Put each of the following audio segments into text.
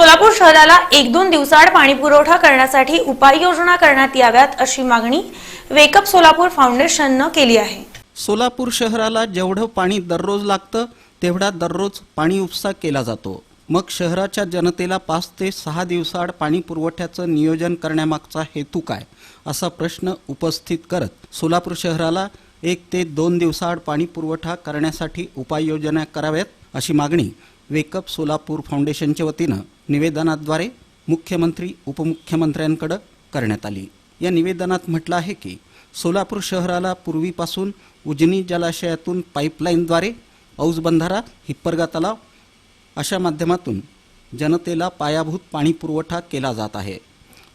सोलापूर शहराला एक दोन दिवसाआड पाणी पुरवठा करण्यासाठी उपाययोजना करण्यात याव्यात अशी मागणी वेकअप सोलापूर फाउंडेशननं केली आहे. सोलापूर शहराला जेवढं पाणी दररोज लागतं तेवढा दररोज पाणी उपसा केला जातो. मग शहराच्या जनतेला पाच ते सहा दिवसाआड पाणी पुरवठ्याचं नियोजन करण्यामागचा हेतू काय असा प्रश्न उपस्थित करत सोलापूर शहराला एक ते दोन दिवसाआड पाणी पुरवठा करण्यासाठी उपाययोजना कराव्यात अशी मागणी वेकअप सोलापूर फाउंडेशनच्या वतीनं निवेदनाद्वारे मुख्यमंत्री उपमुख्यमंत्र्यांकडं करण्यात आली. या निवेदनात म्हटलं आहे की सोलापूर शहराला पूर्वीपासून उजनी जलाशयातून पाईपलाईनद्वारे औज बंधारा हिप्परगा तलाव अशा माध्यमातून जनतेला पायाभूत पाणी पुरवठा केला जात आहे.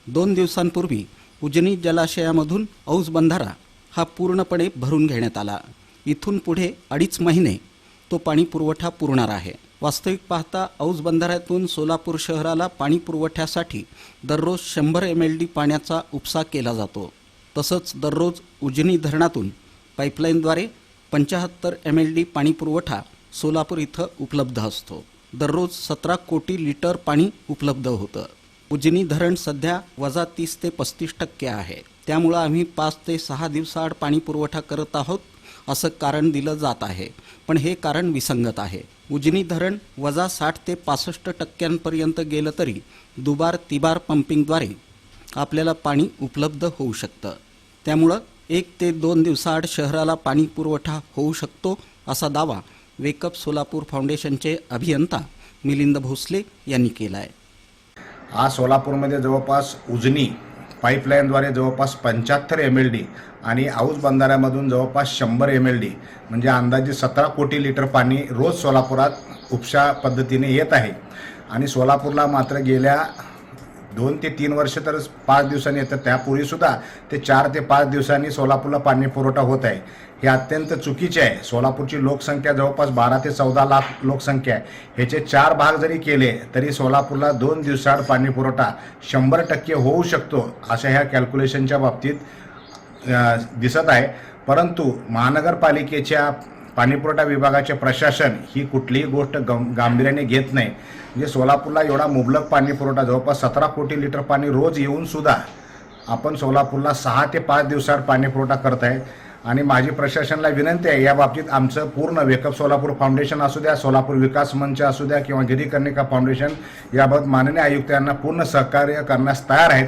दोन दिवसांपूर्वी उजनी जलाशयामधून औज बंधारा हा पूर्णपणे भरून घेण्यात आला. इथून पुढे अडीच महिने तो पाणी पुरवठा पुरणार आहे. वास्तविक पाहता औज बंधाऱ्यातून सोलापूर शहराला पाणी पुरवठ्यासाठी दररोज शंभर एम एल डी पाण्याचा उपसा केला जातो. तसंच दररोज उजनी धरणातून पाईपलाईनद्वारे पंचाहत्तर एम एल डी पाणी पुरवठा सोलापूर इथं उपलब्ध असतो. दररोज सतरा कोटी लिटर पाणी उपलब्ध होतं. उजनी धरण सध्या वजा तीस ते पस्तीस टक्के आहे. त्यामुळं आम्ही पाच ते सहा दिवसाआड पाणी पुरवठा करत आहोत. असं कारण दिलं जात आहे. पण हे कारण विसंगत आहे. उजनी धरण वजा साठ ते पासष्ट टक्क्यांपर्यंत गेलं तरी दुबार तिबार पंपिंगद्वारे आपल्याला पाणी उपलब्ध होऊ शकतं. त्यामुळं एक ते दोन दिवसाआड शहराला पाणी पुरवठा होऊ शकतो असा दावा वेकअप सोलापूर फाउंडेशनचे अभियंता मिलिंद भोसले यांनी केला आहे आज सोलापूरमध्ये जवळपास उजनी पाईपलाईनद्वारे जवळपास पंच्याहत्तर एम एल डी आणि आऊस बंधाऱ्यामधून जवळपास शंभर एम एल डी म्हणजे अंदाजे सतरा कोटी लिटर पाणी रोज सोलापुरात उपशा पद्धतीने येत आहे. आणि सोलापूरला मात्र गेल्या दोन ते तीन वर्ष तर पाच दिवसांनी येतात. त्यापूर्वीसुद्धा ते चार ते पाच दिवसांनी सोलापूरला पाणी पुरवठा होत आहे. हे अत्यंत चुकीचे आहे. सोलापूरची लोकसंख्या जवळपास बारा ते चौदा लाख लोकसंख्या आहे. ह्याचे चार भाग जरी केले तरी सोलापूरला दोन दिवसाआड पाणी पुरवठा शंभर टक्के होऊ शकतो अशा ह्या कॅल्क्युलेशनच्या बाबतीत दिसत आहे. परंतु महानगरपालिकेच्या पाणीपुरवठा विभागाचे प्रशासन ही कुठलीही गोष्ट गं गांभीर्याने घेत नाही. म्हणजे सोलापूरला एवढा मुबलक पाणीपुरवठा जवळपास सतरा कोटी लिटर पाणी रोज येऊन सुद्धा आपण सोलापूरला सहा ते पाच दिवसात पाणीपुरवठा करत आहे. आणि माझी प्रशासनाला विनंती आहे या बाबतीत आमचं पूर्ण वेकअप सोलापूर फाउंडेशन असू द्या सोलापूर विकास मंच असू द्या किंवा गिरीकर्णिका फाउंडेशन याबाबत माननीय आयुक्त यांना पूर्ण सहकार्य करण्यास तयार आहेत.